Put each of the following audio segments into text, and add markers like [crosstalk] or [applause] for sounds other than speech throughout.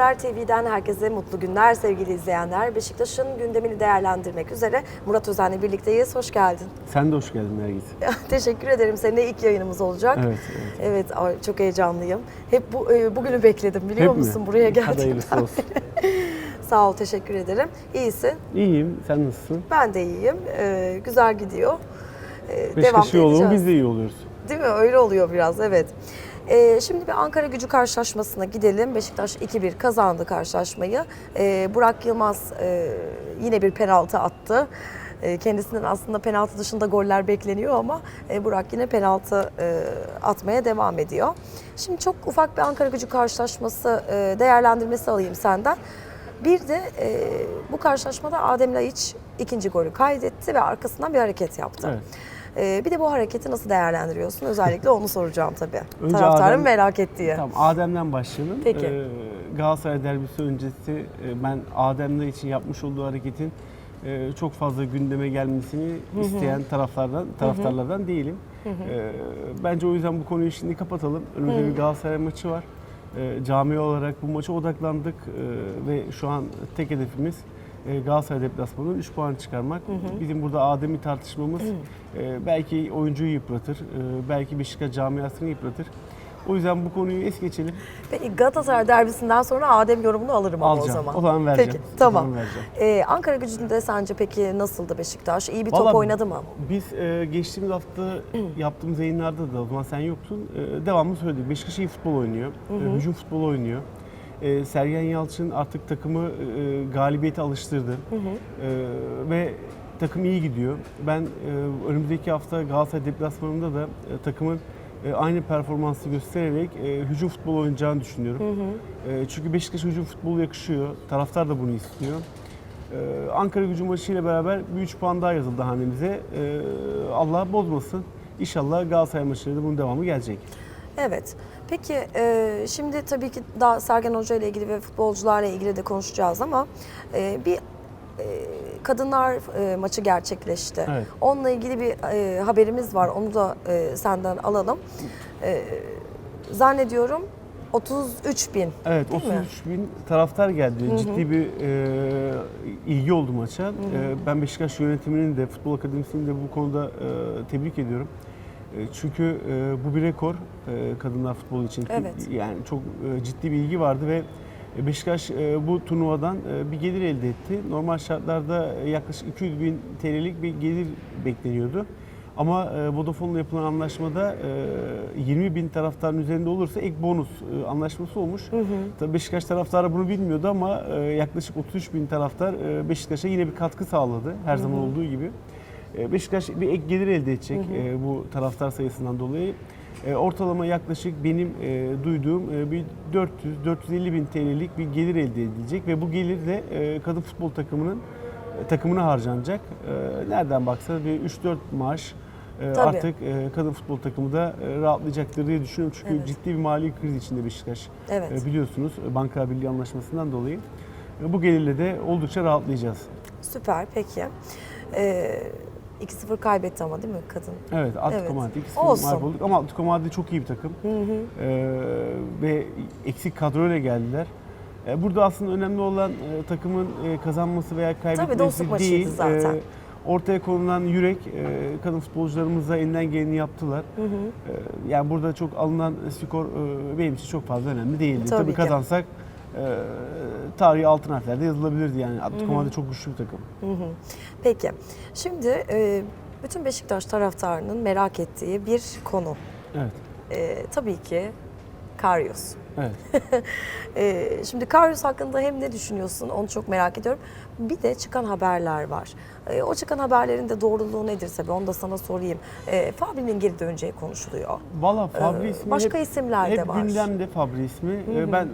Haber TV'den herkese mutlu günler sevgili izleyenler. Beşiktaş'ın gündemini değerlendirmek üzere Murat Özen'le birlikteyiz. Hoş geldin. Sen de hoş geldin Nergis. [laughs] Teşekkür ederim. Seninle ilk yayınımız olacak. Evet, evet. Evet, çok heyecanlıyım. Hep bu e, bugünü bekledim biliyor Hep mi? musun buraya Hadi hayırlısı geldiğimden olsun. [laughs] Sağ ol, teşekkür ederim. İyisin. İyiyim, sen nasılsın? Ben de iyiyim. Ee, güzel gidiyor. Ee, devam edeceğiz. biz de iyi oluyoruz. Değil mi? Öyle oluyor biraz, evet. Ee, şimdi bir Ankara gücü karşılaşmasına gidelim. Beşiktaş 2-1 kazandı karşılaşmayı. Ee, Burak Yılmaz e, yine bir penaltı attı. E, kendisinden aslında penaltı dışında goller bekleniyor ama e, Burak yine penaltı e, atmaya devam ediyor. Şimdi çok ufak bir Ankara gücü karşılaşması e, değerlendirmesi alayım senden. Bir de e, bu karşılaşmada Adem Laiç ikinci golü kaydetti ve arkasından bir hareket yaptı. Evet. Ee, bir de bu hareketi nasıl değerlendiriyorsun? Özellikle onu soracağım tabii. [laughs] Önce Taraftarın Adem- merak ettiği. Tamam, Adem'den başlayalım. Peki. Ee, Galatasaray derbisi öncesi e, ben Adem'le için yapmış olduğu hareketin e, çok fazla gündeme gelmesini isteyen taraflardan taraftarlardan değilim. Ee, bence o yüzden bu konuyu şimdi kapatalım. Önümüzde bir Galatasaray maçı var. Ee, cami olarak bu maça odaklandık Ee, ve şu an tek hedefimiz e, Galatasaray deplasmanından 3 puan çıkarmak. Bizim burada Adem'i tartışmamız e, belki oyuncuyu yıpratır, e, belki Beşiktaş camiasını yıpratır. O yüzden bu konuyu es geçelim. Peki Galatasaray derbisinden sonra Adem yorumunu alırım ama Alacağım. o zaman. O zaman vereceğim. Peki tamam. zaman vereceğim. Ee, Ankara gücünde sence peki nasıldı Beşiktaş? İyi bir top Vallahi oynadı mı? Biz e, geçtiğimiz hafta yaptığımız yayınlarda da o zaman sen yoktun. E, devamlı söyledik. Beşiktaş iyi futbol oynuyor. E, hücum futbolu oynuyor. E, Sergen Yalçın artık takımı e, galibiyete alıştırdı. E, ve takım iyi gidiyor. Ben e, önümüzdeki hafta Galatasaray deplasmanında da e, takımın e, aynı performansı göstererek e, hücum futbolu oynayacağını düşünüyorum. E, çünkü Beşiktaş hücum futbolu yakışıyor. Taraftar da bunu istiyor. Ee, Ankara gücü maçıyla beraber bir 3 puan daha yazıldı hanemize. Ee, Allah bozmasın. İnşallah Galatasaray maçlarında bunun devamı gelecek. Evet. Peki e, şimdi tabii ki daha Sergen Hoca ile ilgili ve futbolcularla ilgili de konuşacağız ama e, bir e, kadınlar e, maçı gerçekleşti. Evet. Onunla ilgili bir e, haberimiz var. Onu da e, senden alalım. E, zannediyorum 33 bin. Evet, Değil mi? 33 bin taraftar geldi. Ciddi bir e, ilgi oldu maça. E, ben Beşiktaş yönetiminin de, futbol akademisinin de bu konuda e, tebrik ediyorum. E, çünkü e, bu bir rekor e, kadınlar futbolu için. Evet. Yani çok ciddi bir ilgi vardı ve Beşiktaş bu turnuvadan bir gelir elde etti. Normal şartlarda yaklaşık 200 bin TL'lik bir gelir bekleniyordu. Ama Vodafone'la yapılan anlaşmada e, 20 bin taraftarın üzerinde olursa ek bonus anlaşması olmuş. Tabii Beşiktaş taraftarı bunu bilmiyordu ama yaklaşık 33 bin taraftar Beşiktaş'a yine bir katkı sağladı her zaman olduğu gibi. E, Beşiktaş bir ek gelir elde edecek e, bu taraftar sayısından dolayı. E, ortalama yaklaşık benim e, duyduğum bir 400-450 bin TL'lik bir gelir elde edilecek ve bu gelir de kadın futbol takımının takımına harcanacak. Nereden baksa bir 3-4 maaş Tabii. artık kadın futbol takımı da rahatlayacaktır diye düşünüyorum. Çünkü Evet. ciddi bir mali kriz içinde Beşiktaş. Evet. Biliyorsunuz Banka Birliği anlaşmasından dolayı. Bu gelirle de oldukça rahatlayacağız. Süper peki. Ee, 2-0 kaybetti ama değil mi kadın? Evet, Atletico Evet. Madrid ikisi Olsun. mağlup olduk ama Atletico Madrid çok iyi bir takım. Ee, ve eksik kadroyla geldiler. Ee, burada aslında önemli olan e, takımın e, kazanması veya kaybetmesi maçıydı değil. zaten. Ee, ortaya konulan yürek, e, kadın futbolcularımız da elinden geleni yaptılar. Ee, yani burada çok alınan skor e, benim için çok fazla önemli değildi. Tabii Tabii, ki. kazansak e, tarihi altın harflerde yazılabilirdi yani. Atletico Madrid çok güçlü bir takım. Peki. Şimdi e, bütün Beşiktaş taraftarının merak ettiği bir konu. Evet. E, tabii ki Karius. Evet. [laughs] E, şimdi Karius hakkında hem ne düşünüyorsun onu çok merak ediyorum. Bir de çıkan haberler var. E, o çıkan haberlerin de doğruluğu nedir tabii onu da sana sorayım. E, Fabri'nin geri döneceği konuşuluyor. Valla Fabri ismi Ee, başka hep, isimler de hep var. gündemde Fabri ismi. Ee, Ben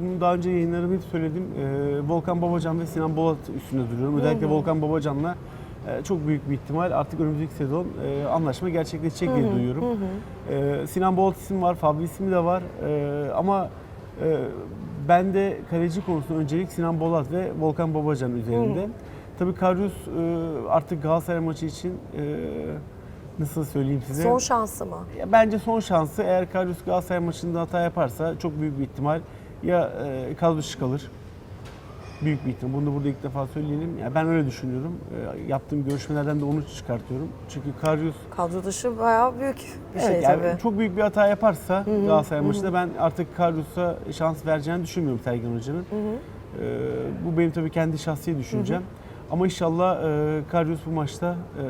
bunu daha önce yayınlarımda hep söyledim. Ee, Volkan Babacan ve Sinan Bolat üstünde duruyorum. Özellikle Volkan Babacan'la e, çok büyük bir ihtimal artık önümüzdeki sezon e, anlaşma gerçekleşecek diye duyuyorum. Ee, Sinan Bolat ismi var, Fabri ismi de var. Ee, ama e, ben de kaleci konusunda öncelik Sinan Bolat ve Volkan Babacan üzerinde. Tabii Karius e, artık Galatasaray maçı için nasıl söyleyeyim size? Son şansı mı? Ya bence son şansı eğer Karius Galatasaray maçında hata yaparsa çok büyük bir ihtimal ya kadro dışı kalır. Büyük bir ihtimal. Bunu da burada ilk defa söyleyelim. Ya ben öyle düşünüyorum. E, yaptığım görüşmelerden de onu çıkartıyorum. Çünkü Karius Kadro dışı bayağı büyük bir evet, şey yani tabii. çok büyük bir hata yaparsa Galatasaray maçında ben artık Karius'a şans vereceğini düşünmüyorum Sergen Hoca'nın. E, bu benim tabii kendi şahsi düşüncem. Ama inşallah e, Karius bu maçta e,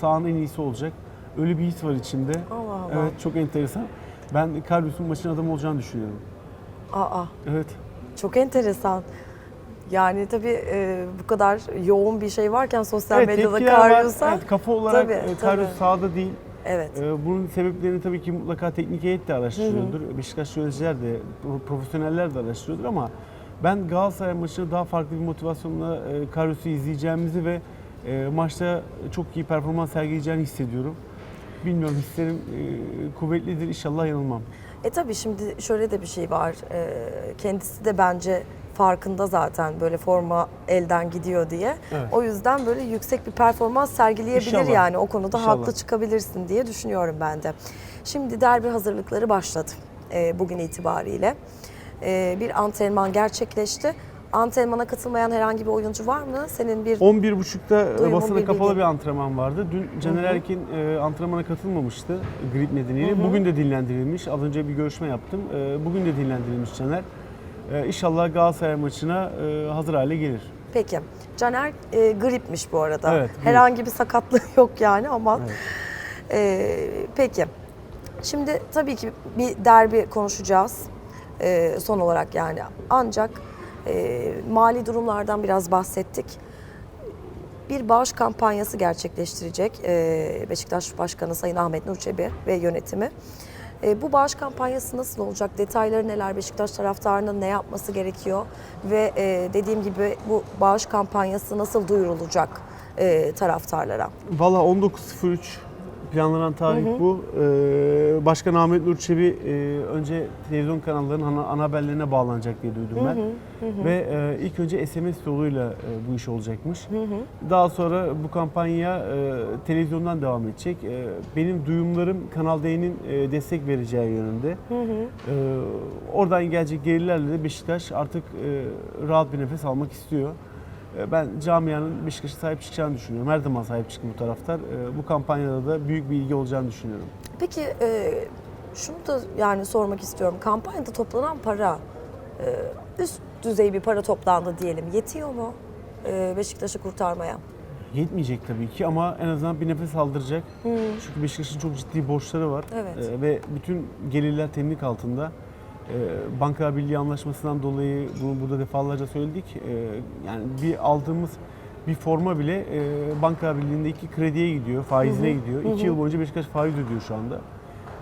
sahanın en iyisi olacak. Öyle bir his var içimde. Allah Allah. Evet çok enteresan. Ben Karius'un maçın adamı olacağını düşünüyorum. Aa, Evet. çok enteresan. Yani tabii e, bu kadar yoğun bir şey varken sosyal evet, medyada. Karius'a. Evet, kafa olarak Tabii, e, sahada değil. Evet. E, bunun sebeplerini tabii ki mutlaka teknik heyet de araştırıyordur. Beşiktaş yöneticiler de, pro- profesyoneller de araştırıyordur ama ben Galatasaray maçını daha farklı bir motivasyonla e, Karius'u izleyeceğimizi ve e, maçta çok iyi performans sergileyeceğini hissediyorum. Bilmiyorum hislerim e, kuvvetlidir. İnşallah yanılmam. E tabii şimdi şöyle de bir şey var. E, kendisi de bence farkında zaten böyle forma elden gidiyor diye. Evet. O yüzden böyle yüksek bir performans sergileyebilir İnşallah. yani o konuda İnşallah. haklı çıkabilirsin diye düşünüyorum ben de. Şimdi derbi hazırlıkları başladı e, bugün itibariyle. E, bir antrenman gerçekleşti. Antrenmana katılmayan herhangi bir oyuncu var mı? Senin bir 11.30'da Duyumun basına bir kapalı bir antrenman vardı. Dün Caner Erkin e, antrenmana katılmamıştı grip nedeniyle. Bugün de dinlendirilmiş. Az önce bir görüşme yaptım. E, bugün de dinlendirilmiş Caner. E, inşallah Galatasaray maçına e, hazır hale gelir. Peki. Caner e, gripmiş bu arada. Evet, grip. Herhangi bir sakatlığı [laughs] yok yani ama Evet. e, peki. Şimdi tabii ki bir derbi konuşacağız e, son olarak yani. Ancak e, mali durumlardan biraz bahsettik. Bir bağış kampanyası gerçekleştirecek e, Beşiktaş Başkanı Sayın Ahmet Nur Çebi ve yönetimi. E, bu bağış kampanyası nasıl olacak? Detayları neler? Beşiktaş taraftarının ne yapması gerekiyor? Ve e, dediğim gibi bu bağış kampanyası nasıl duyurulacak e, taraftarlara? Valla 19.03 planlanan tarih bu. E, Başkan Ahmet Nur Çebi e, önce televizyon kanallarının ana, ana haberlerine bağlanacak diye duydum ben. Ve e, ilk önce SMS yoluyla e, bu iş olacakmış. Daha sonra bu kampanya e, televizyondan devam edecek. E, benim duyumlarım Kanal D'nin e, destek vereceği yönünde. E, oradan gelecek gelirlerle de Beşiktaş artık e, rahat bir nefes almak istiyor. E, Ben camianın Beşiktaş'a sahip çıkacağını düşünüyorum. Her zaman sahip çıkın bu taraftar. E, Bu kampanyada da büyük bir ilgi olacağını düşünüyorum. Peki e, şunu da yani sormak istiyorum. Kampanyada toplanan para e, üst düzey bir para toplandı diyelim. Yetiyor mu e, Beşiktaş'ı kurtarmaya? Yetmeyecek tabii ki ama en azından bir nefes aldıracak. Çünkü Beşiktaş'ın çok ciddi borçları var. Evet. E, ve bütün gelirler temlik altında. E, Banka Birliği anlaşmasından dolayı bunu burada defalarca söyledik. E, yani bir aldığımız bir forma bile e, Banka Birliği'ndeki krediye gidiyor, faizine gidiyor. İki yıl boyunca Beşiktaş faiz ödüyor şu anda.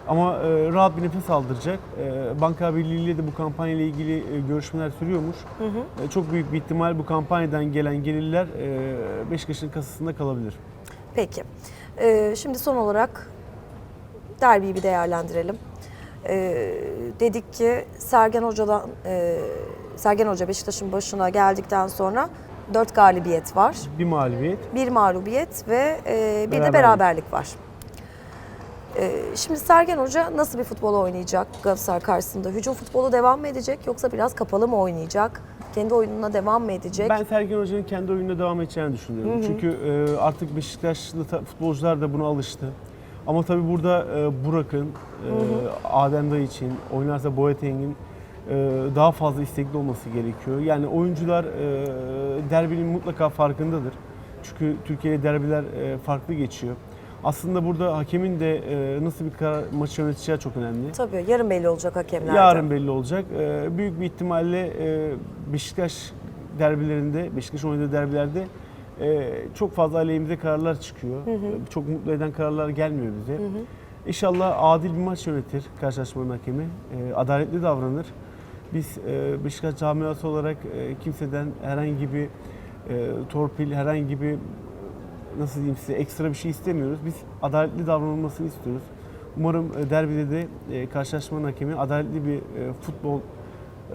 Ama e, rahat bir nefes aldıracak. E, Banka Birliği ile de bu kampanya ile ilgili e, görüşmeler sürüyormuş. E, çok büyük bir ihtimal bu kampanyadan gelen gelirler Beşiktaş'ın kasasında kalabilir. Peki. Şimdi son olarak derbiyi bir değerlendirelim. E, dedik ki Sergen Hoca'dan e, Sergen Hoca Beşiktaş'ın başına geldikten sonra dört galibiyet var. Bir mağlubiyet. bir mağlubiyet ve e, bir de Beraberlik. var. E, şimdi Sergen Hoca nasıl bir futbol oynayacak Galatasaray karşısında? Hücum futbolu devam mı edecek yoksa biraz kapalı mı oynayacak? Kendi oyununa devam mı edecek? Ben Sergen Hoca'nın kendi oyununa devam edeceğini düşünüyorum. Çünkü e, artık Beşiktaşlı ta- futbolcular da buna alıştı. Ama tabii burada e, Burak'ın, e, Adem Dayı için, oynarsa Boateng'in e, daha fazla istekli olması gerekiyor. Yani oyuncular e, derbinin mutlaka farkındadır. Çünkü Türkiye'de derbiler e, farklı geçiyor. Aslında burada hakemin de e, nasıl bir karar maçı yöneteceği çok önemli. Tabii yarın belli olacak hakemlerde. Yarın belli olacak. Ee, büyük bir ihtimalle e, Beşiktaş derbilerinde, Beşiktaş oynadığı derbilerde e, çok fazla aleyhimize kararlar çıkıyor. E, Çok mutlu eden kararlar gelmiyor bize. İnşallah adil bir maç yönetir karşılaşmanın hakemi. E, adaletli davranır. Biz e, Beşiktaş camiası olarak e, kimseden herhangi bir e, torpil, herhangi bir nasıl diyeyim size ekstra bir şey istemiyoruz. Biz adaletli davranılmasını istiyoruz. Umarım e, derbide de e, karşılaşmanın hakemi adaletli bir e, futbol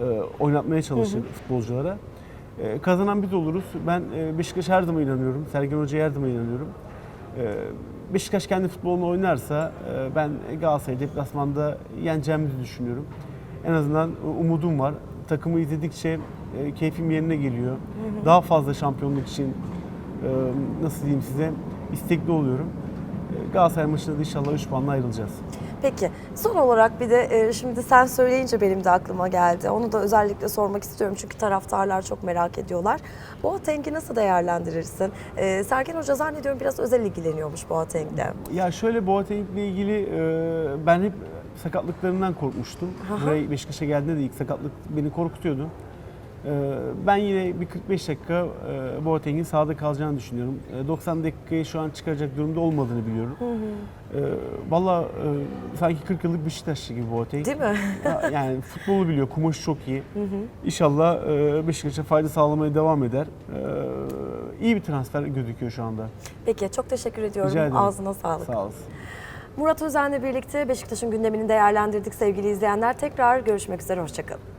e, oynatmaya çalışır futbolculara. E, kazanan biz oluruz. Ben e, Beşiktaş her zaman inanıyorum. Sergen Hoca'ya her zaman inanıyorum. E, Beşiktaş kendi futbolunu oynarsa e, ben Galatasaray deplasmanda yeneceğimizi düşünüyorum. En azından umudum var. takımı izledikçe e, keyfim yerine geliyor. Daha fazla şampiyonluk için e, nasıl diyeyim size istekli oluyorum. Galatasaray maçında da inşallah 3 puanla ayrılacağız. Peki son olarak bir de e, şimdi sen söyleyince benim de aklıma geldi. Onu da özellikle sormak istiyorum çünkü taraftarlar çok merak ediyorlar. Boateng'i nasıl değerlendirirsin? E, Sergen Hoca zannediyorum biraz özel ilgileniyormuş Boateng'le. Ya şöyle Boateng'le ilgili e, ben hep sakatlıklarından korkmuştum. Aha. Buraya Beşiktaş'a geldiğinde de ilk sakatlık beni korkutuyordu. E, ben yine bir 45 dakika e, Boateng'in sahada kalacağını düşünüyorum. E, 90 dakikayı şu an çıkaracak durumda olmadığını biliyorum. E, Valla e, sanki 40 yıllık Beşiktaşlı gibi Boateng. Değil mi? [laughs] Ya, yani futbolu biliyor, kumaşı çok iyi. İnşallah e, Beşiktaş'a fayda sağlamaya devam eder. E, iyi bir transfer gözüküyor şu anda. Peki çok teşekkür ediyorum. Rica ederim. Ağzına sağlık. Sağ olasın. Murat Özen'le birlikte Beşiktaş'ın gündemini değerlendirdik sevgili izleyenler. Tekrar görüşmek üzere, hoşçakalın.